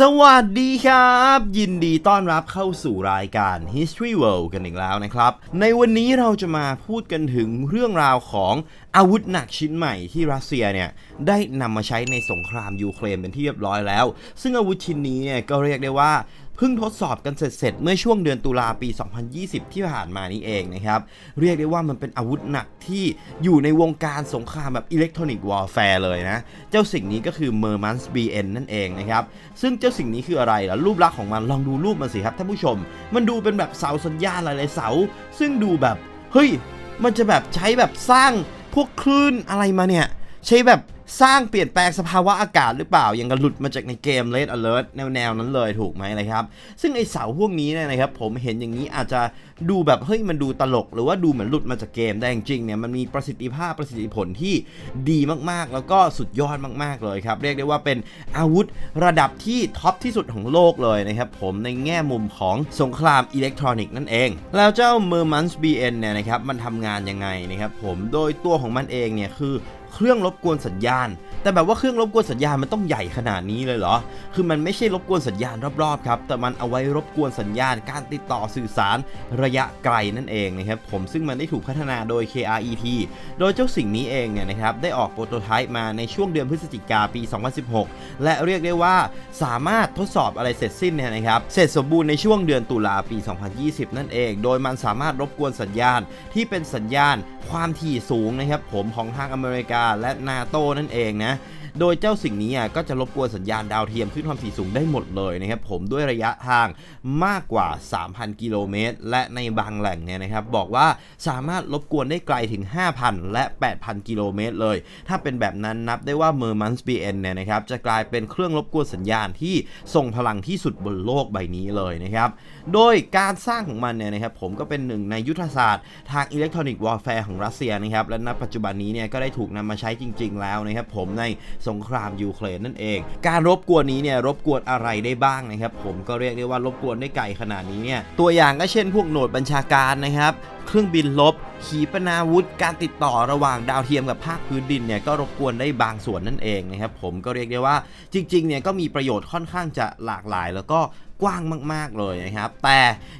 สวัสดีครับ ยินดีต้อนรับเข้าสู่รายการ History World กันอีกแล้วนะครับ ในวันนี้เราจะมาพูดกันถึงเรื่องราวของอาวุธหนักชิ้นใหม่ที่รัสเซียเนี่ย ได้นำมาใช้ในสงครามยูเครนเป็นที่เรียบร้อยแล้ว ซึ่งอาวุธชิ้นนี้เนี่ยก็เรียกได้ว่าเพิ่งทดสอบกันเสร็จๆเมื่อช่วงเดือนตุลาปี 2020 ที่ผ่านมานี้เองนะครับ เรียกได้ว่ามันเป็นอาวุธหนักที่อยู่ในวงการสงครามแบบอิเล็กทรอนิกส์วอร์แฟร์เลยนะ เจ้าสิ่งนี้ก็คือ m e r m a n s BN นั่นเองนะครับ ซึ่งเจ้าสิ่งนี้คืออะไรล่ะรูปลักษณ์ของมันลองดูรูปมันสิครับท่านผู้ชม มันดูเป็นแบบเสาสัญญาณหลายๆเสา ซึ่งดูแบบเฮ้ยมันจะแบบใช้แบบสร้างพวกคลื่นอะไรมาเนี่ย ใช้แบบ สร้างเปลี่ยนแปลงสภาวะอากาศหรือเปล่าย่างกับหลุดมาจากในเกม Red Alert แนวๆนั้นเลยถูกไหมนะครับ ซึ่งไอเสาพวกนี้เนี่ยนะครับ ผมเห็นอย่างนี้อาจจะดูแบบเฮ้ยมันดูตลก หรือว่าดูเหมือนหลุดมาจากเกมแต่จริงๆเนี่ยมันมีประสิทธิภาพประสิทธิผลที่ดีมากๆ แล้วก็สุดยอดมากๆเลยครับ เรียกได้ว่าเป็นอาวุธระดับที่ท็อปที่สุดของโลกเลยนะครับผมในแง่มุมของสงครามอิเล็กทรอนิกส์นั่นเอง แล้วเจ้า m e r m a n s BN เนี่ยนะครับมันทำงานยังไงนะครับผมโดยตัวของมันเองเนี่ยคือ เครื่องรบกวนสัญญาณ แต่แบบว่าเครื่องรบกวนสัญญาณมันต้องใหญ่ขนาดนี้เลยเหรอ คือมันไม่ใช่รบกวนสัญญาณรอบๆครับ แต่มันเอาไว้รบกวนสัญญาณการติดต่อสื่อสารระยะไกลนั่นเองนะครับผมซึ่งมันได้ถูกพัฒนาโดย KRET โดยเจ้าสิ่งนี้เองเนี่ยนะครับได้ออกโปรโตไทป์มาในช่วงเดือนพฤศจิกาปี 2016 และเรียกได้ว่าสามารถทดสอบอะไรเสร็จสิ้นเนี่ยนะครับเสร็จสมบูรณ์ในช่วงเดือนตุลาปี 2020 นั่นเอง โดยมันสามารถรบกวนสัญญาณที่เป็นสัญญาณความถี่สูงนะครับผมของทางอเมริกาและนาโตนั่นเองนะ โดยเจ้าสิ่งนี้อะก็จะรบกวนสัญญาณดาวเทียมขึ้นความถี่สูงได้หมดเลยนะครับผมด้วยระยะทางมากกว่า 3,000 กิโลเมตร และในบางแหล่งเนี่ยนะครับบอกว่าสามารถรบกวนได้ไกลถึง 5,000 และ 8,000 กิโลเมตรเลย ถ้าเป็นแบบนั้นนับได้ว่า m e r m a n s BN เอ็นเนี่ยนะครับจะกลายเป็นเครื่องรบกวนสัญญาณที่ทรงพลังที่สุดบนโลกใบนี้เลยนะครับ โดยการสร้างของมันเนี่ยนะครับผมก็เป็นหนึ่งในยุทธศาสตร์ ทางอิเล็กทรอนิกส์วอร์แฟร์ของรัสเซียนะครับและณปัจจุบันนี้เนี่ยก็ได้ถูกนำมาใช้จริง ๆ แล้วนะครับผมในสงครามยูเครนนั่นเอง การรบกวนนี้เนี่ยรบกวนอะไรได้บ้างนะครับ ผมก็เรียกได้ว่ารบกวนได้ไกลขนาดนี้เนี่ยตัวอย่างก็เช่นพวกโหนดบัญชาการนะครับเครื่องบินลบ ขีปนาวุธ การติดต่อระหว่างดาวเทียมกับภาคพื้นดินเนี่ยก็รบกวนได้บางส่วนนั่นเองนะครับผมก็เรียกได้ว่าจริงๆเนี่ยก็มีประโยชน์ค่อนข้างจะหลากหลาย แล้วก็กว้างมาก ๆ เลยนะครับ แต่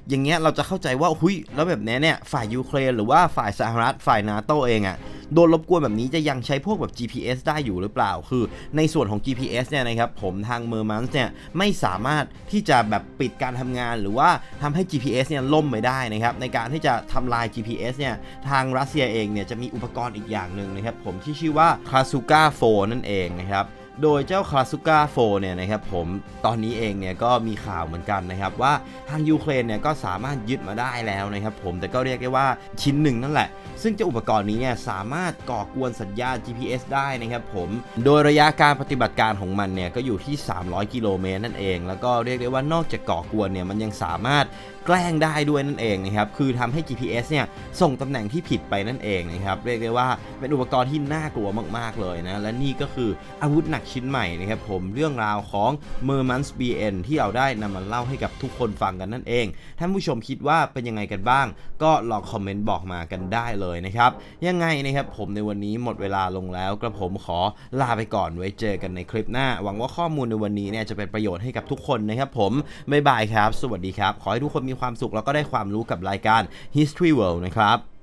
อย่างเงี้ยเราจะเข้าใจว่าหุยแล้วแบบนี้เนี่ยฝ่ายยูเครนหรือว่าฝ่ายสหรัฐฝ่ายนาโตเองอะ่ะ โดนรบกวนแบบนี้จะยังใช้พวกแบบ GPS ได้อยู่หรือเปล่า คือ ในส่วนของ GPS เนี่ยนะครับผมทางเมอร์มันส์เนี่ยไม่สามารถที่จะแบบปิดการทำงานหรือว่าทำให้ GPS เนี่ยล่มไปได้นะครับในการที่จะทำลาย GPS เนี่ยทางรัสเซียเองเนี่ยจะมีอุปกรณ์อีกอย่างหนึ่งนะครับผมที่ชื่อว่า k a s u k a 4นั่นเองนะครับ โดยเจ้าคลาสุก้าโฟเนี่ยนะครับผมตอนนี้เองเนี่ยก็มีข่าวเหมือนกันนะครับว่าทางยูเครนเนี่ยก็สามารถยึดมาได้แล้วนะครับผมแต่ก็เรียกได้ว่าชิ้นหนึ่งนั่นแหละ ซึ่งเจ้าอุปกรณ์นี้เนี่ยสามารถก่อกวนสัญญาณ GPS ได้นะครับผมโดยระยะการปฏิบัติการของมันเนี่ยก็อยู่ที่ 300 กิโลเมตรนั่นเอง แล้วก็เรียกได้ว่านอกจากก่อกวนเนี่ยมันยังสามารถแกล้งได้ด้วยนั่นเองนะครับคือทำให้ GPS เนี่ยส่งตำแหน่งที่ผิดไปนั่นเองนะครับเรียกได้ว่าเป็นอุปกรณ์ที่น่ากลัวมาก ๆเลยนะและนี่ก็คืออาวุธหนักชิ้นใหม่นะครับผมเรื่องราวของ m e r m a n s BN ที่เราได้นำมาเล่าให้กับทุกคนฟังกันนั่นเอง ท่านผู้ชมคิดว่าเป็นยังไงกันบ้าง ก็ลองคอมเมนต์บอกมากันได้เลยนะครับ ยังไงนะครับผมในวันนี้หมดเวลาลงแล้วกระผมขอลาไปก่อนไว้เจอกันในคลิปหน้า หวังว่าข้อมูลในวันนี้เนี่ยจะเป็นประโยชน์ให้กับทุกคนนะครับผมบ๊ายบายครับ สวัสดีครับ ขอให้ทุกคนมีความสุขแล้วก็ได้ความรู้กับรายการ History World นะครับ